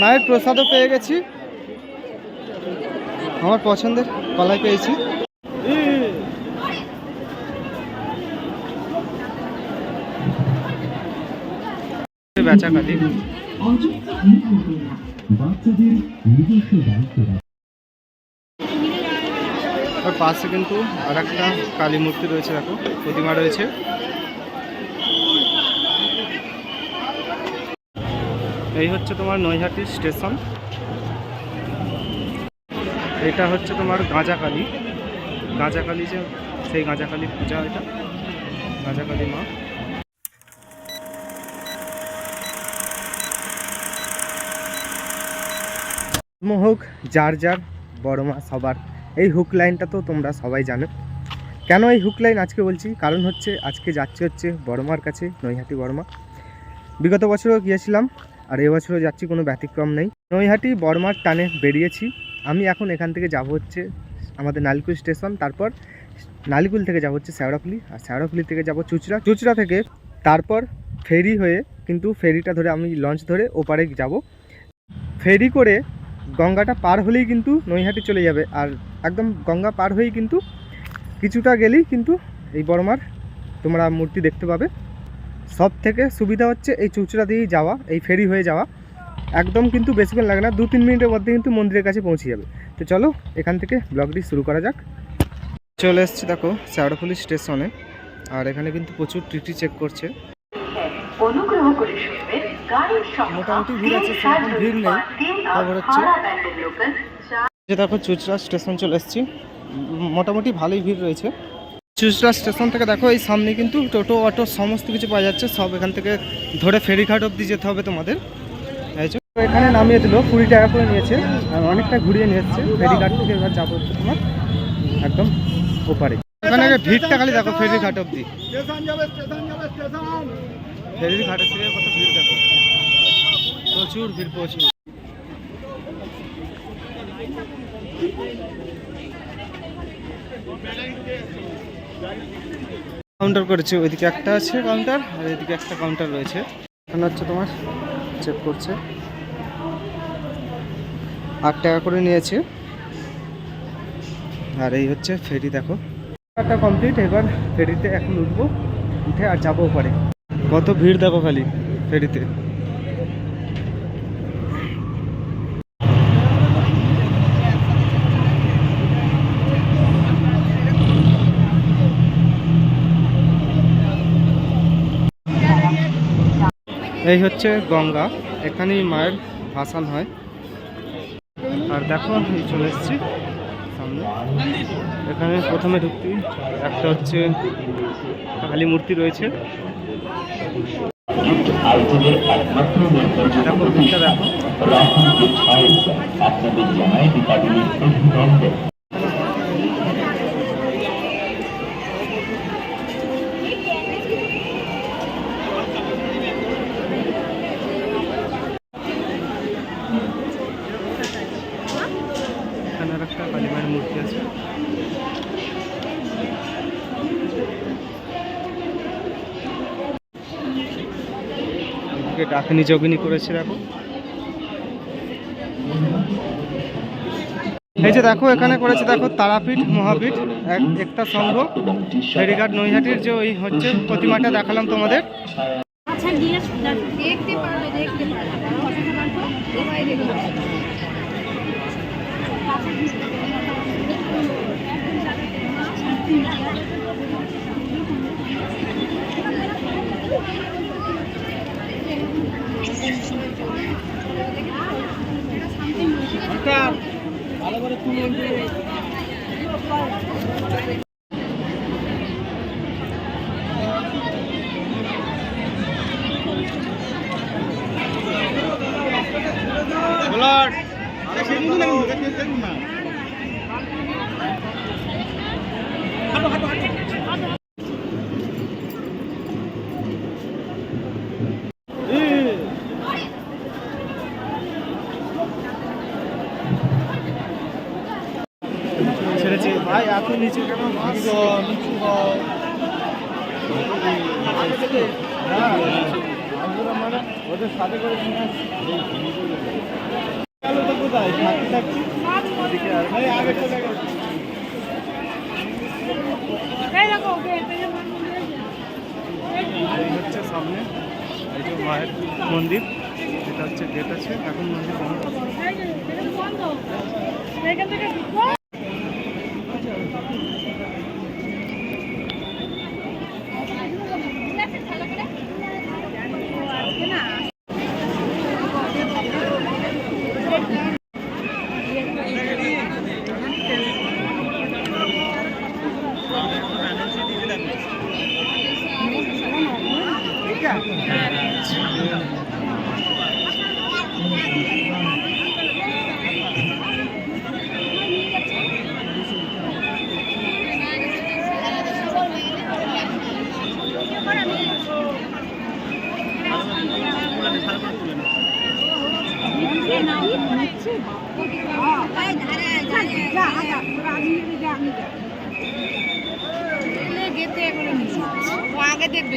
মায়ের প্রসাদও পেয়ে গেছি। আমার পছন্দের কলাই পেয়েছি। পাশে কিন্তু আর একটা কালী মূর্তি রয়েছে, দেখো, প্রতিমা রয়েছে। এই হচ্ছে তোমার নৈহাটি স্টেশন। এটা হচ্ছে তোমার গাঁজাকালী গাঁজাকালী যে, সেই গাঁজাকালী পূজা এটা। গাঁজাকালী মা। হোক, যার যার, বড় মা সবার। এই হুক লাইনটা তো তোমরা সবাই জানো। কেন এই হুক লাইন আজকে বলছি? কারণ হচ্ছে, আজকে যাচ্ছি হচ্ছে বড়মার কাছে, নৈহাটি বড়মা বিগত বছরও গিয়েছিলাম। আর এবছরও যাচ্ছি, কোনো ব্যতিক্রম নেই। নৈহাটি বর্মার টানে বেরিয়েছি। আমি এখন এখান থেকে যাব হচ্ছে আমাদের নালিকুল স্টেশন, তারপর নালিকুল থেকে যাব হচ্ছে শ্যাওড়াফুলি আর শ্যাওড়াফুলি থেকে যাব চুচড়া। চুচড়া থেকে তারপর ফেরি হয়ে কিন্তু ফেরিটা ধরে আমি লঞ্চ ধরে ওপারে যাব। ফেরি করে গঙ্গাটা পার হলেই কিন্তু নৈহাটি চলে যাবে, আর একদম গঙ্গা পার হয়েই কিন্তু কিছুটা গেলেই কিন্তু এই বর্মার তোমরা মূর্তি দেখতে পাবে। সব থেকে সুবিধা হচ্ছে এই চুচড়া দিয়েই যাওয়া এই ফেরি হয়ে যাওয়া। একদম কিন্তু বেশিক্ষণ লাগে না দু তিন মিনিটের মধ্যে কিন্তু মন্দিরের কাছে পৌঁছে যাবে। তো চলো এখান থেকে ব্লগটি শুরু করা যাক। চলে এসেছি দেখো শ্যাওড়াফুলি স্টেশনে আর এখানে কিন্তু প্রচুর টিটি চেক করছে। মোটামুটি ভিড় আছে, সেরকম ভিড় নেই। খবর হচ্ছে- যে দেখো চুচড়া স্টেশন চলে এসেছি। মোটামুটি ভালোই ভিড় রয়েছে। চুচড়া স্টেশন থেকে দেখো, এই সামনে কিন্তু টোটো, অটো সমস্ত কিছু পাওয়া যাচ্ছে। সব এখান থেকে ধরে ফেরিঘাট অবধি যেতে হবে তোমাদের। এখানে নামিয়ে দিল, কুড়ি টাকা করে নিয়েছে। আর অনেকটা ঘুরিয়ে নিয়ে এসছে। ফেরিঘাট থেকে এবার যাব তোমার একদম ওপারে। এখানে ভিড়টা খালি দেখো, ফেরিঘাট অবধি। ফেরির ঘাটের থেকে কত ভিড় দেখো। প্রচুর ভিড়, প্রচুর। কাউন্টার করেছে, ওইদিকে একটা আছে কাউন্টার আর এদিকে একটা কাউন্টার রয়েছে। এখানে হচ্ছে তোমার চেক করছে। আট টাকা করে নিয়েছে। আর এই হচ্ছে ফেরি, দেখো। একটা কমপ্লিট এবার ফেরিতে এখন উঠবো, উঠে আর যাব পারে। কত ভিড় দেখো খালি ফেরিতে। এই হচ্ছে গঙ্গা। এখানেই মায়ের ভাসান হয়। আর দেখো, এই চলে এসেছি সামনে। এখানে প্রথমে ঢুকতেই একটা হচ্ছে কালী মূর্তি রয়েছে। দেখো দেখো। এদিকে ডাকিনি যোগিনী করেছে, দেখো। এই যে দেখো, এখানে করেছে দেখো তারাপীঠ, মহাপীঠ, এক, একটা সংঘ ফেরিঘাট, নৈহাটির যে ওই হচ্ছে প্রতিমাটা দেখালাম তোমাদের। আচ্ছা encuentre. নিচু ওদের সাথে করে হচ্ছে সামনে এই যে মায়ের মন্দির এটা হচ্ছে গেট আছে এখন মন্দির এই যে, এটা তো বন্ধ। এখান থেকে ঢুকবো। আজকে না গেতে করে নিচ্ছি ও আগে দেখবে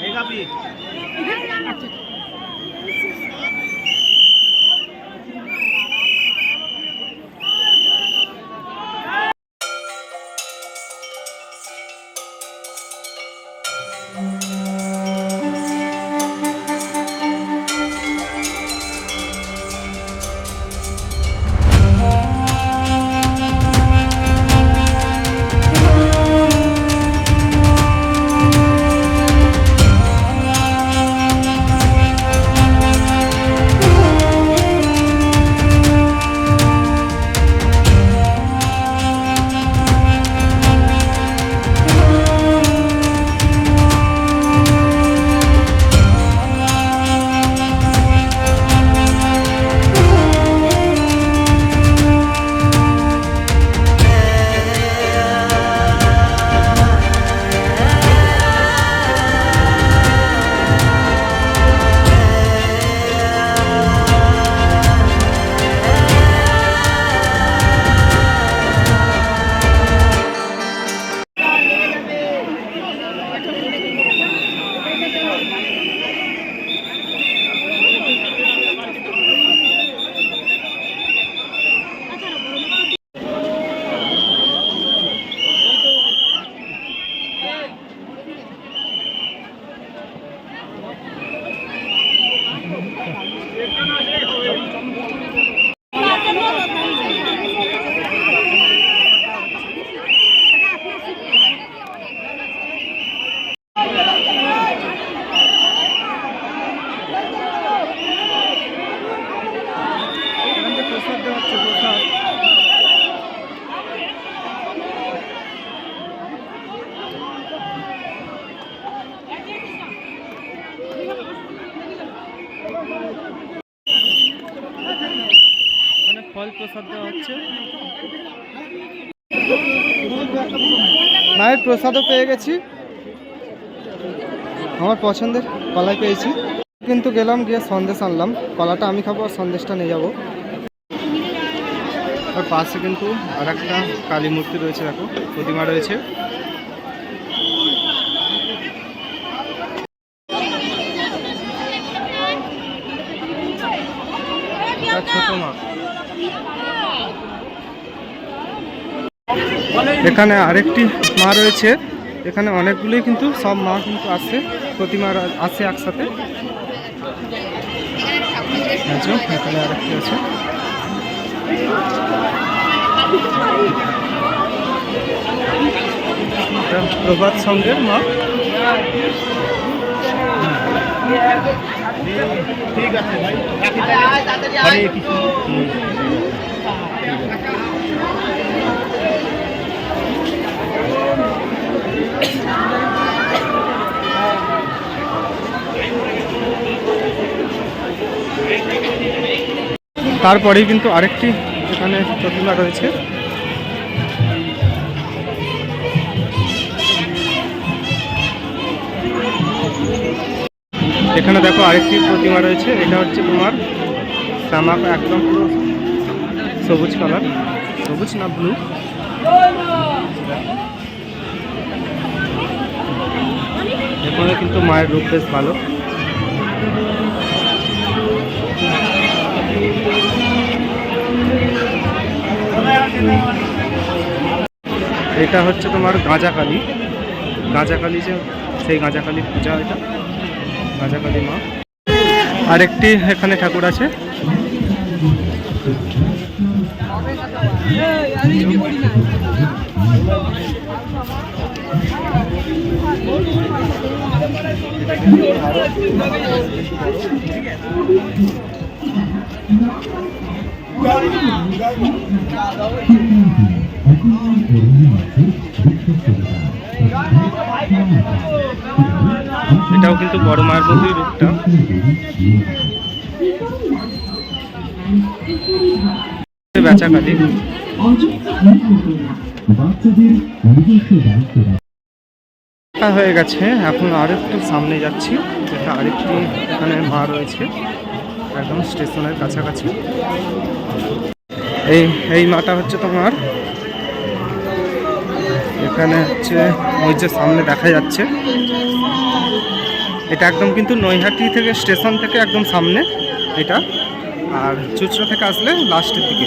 এখান মায়ের প্রসাদও পেয়ে গেছি। আমার পছন্দের কলাই পেয়েছি। কিন্তু গেলাম, গিয়ে সন্দেশ আনলাম। কলাটা আমি খাব আর সন্দেশটা নিয়ে যাব। আর পাশে কিন্তু আর একটা কালী মূর্তি রয়েছে, দেখো, প্রতিমা রয়েছে। ছোট মা। এখানে আরেকটি মা রয়েছে। এখানে অনেকগুলোই কিন্তু সব মা কিন্তু আছে প্রতিমা আছে একসাথে। আচ্ছা, এখানে আরেকটি আছে। প্রভাত সঙ্গের মা। তারপরেই কিন্তু আরেকটি এখানে প্রতিমা রয়েছে। এখানে দেখো আরেকটি প্রতিমা রয়েছে, এটা হচ্ছে তোমার শ্যামাক একদম পুরো সবুজ কালার। সবুজ না ব্লু? এখানে কিন্তু মায়ের রূপ বেশ ভালো। এটা হচ্ছে তোমার গাঁজাকালি গাঁজাকালি যে, সেই গাঁজাকালি পূজা এটা। গাঁজাকালি মা। আরেকটি এখানে ঠাকুর আছে। এটাও কিন্তু বড় মায়ের মতোই রূপটা বেচাকালি বাচ্চাদের নিজস্ব দায়িত্ব হয়ে গেছে। এখন আর একটু সামনে যাচ্ছি। যেটা আরেকটি এখানে মা রয়েছে। একদম স্টেশনের কাছাকাছি। এই এই মাটা হচ্ছে তোমার। এখানে হচ্ছে ওই যে সামনে দেখা যাচ্ছে। এটা একদম কিন্তু নৈহাটি থেকে স্টেশন থেকে একদম সামনে এটা। আর চুচড়া থেকে আসলে লাস্টের দিকে।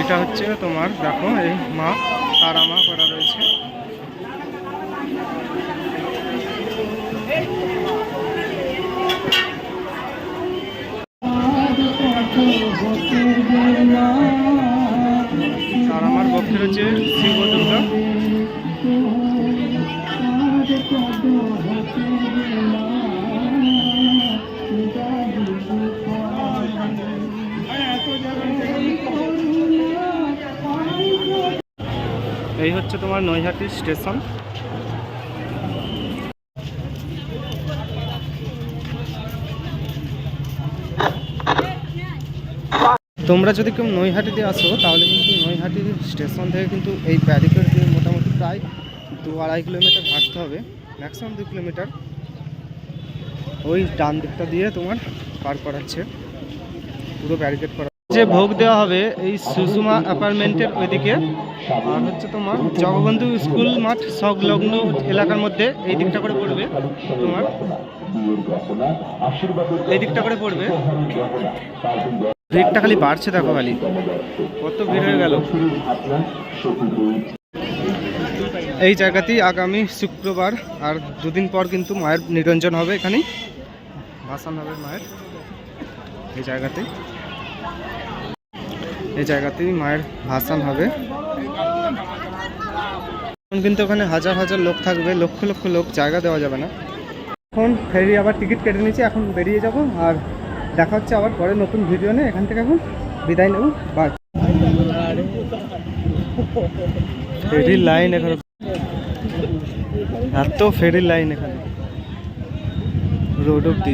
এটা হচ্ছে তোমার, দেখো, এই মা। তারা মা করা রয়েছে। আর আমার ভক্তের হচ্ছে শিব এই হচ্ছে তোমার নৈহাটি স্টেশন। তোমরা যদি কেউ নৈহাটিতে আসো, তাহলে কিন্তু নৈহাটি স্টেশন থেকে কিন্তু এই ব্যারিকেড দিয়ে মোটামুটি প্রায় দু আড়াই কিলোমিটার হাঁটতে হবে ম্যাক্সিমাম দু কিলোমিটার। ওই ডান দিকটা দিয়ে তোমার পার করাচ্ছে। পুরো ব্যারিকেড করা যে ভোগ দেওয়া হবে এই সুষমা অ্যাপার্টমেন্টের ওইদিকে। আর হচ্ছে তোমার জগবন্ধু স্কুল মাঠ সংলগ্ন এলাকার মধ্যে এই দিকটা করে পড়বে তোমার। এই দিকটা করে পড়বে। ভিড়টা খালি বাড়ছে দেখো খালি। কত ভিড় হয়ে গেল। এই জায়গাতেই আগামী শুক্রবার আর দুদিন পর কিন্তু মায়ের নিরঞ্জন হবে এখানেই। ভাসান হবে মায়ের। এই জায়গাতেই। এই জায়গাতেই মায়ের ভাসান হবে। এখন কিন্তু ওখানে হাজার হাজার লোক থাকবে, লক্ষ লক্ষ লোক জায়গা দেওয়া যাবে না। এখন ফেরি আবার টিকিট কেটে নিয়েছি, এখন বেরিয়ে যাব আর দেখা হচ্ছে আবার পরে নতুন ভিডিও নিয়ে। এখান থেকে এখন বিদায় নেব বাই ফেরির লাইন এখানে। এত ফেরির লাইন এখানে। রোড অব্দি।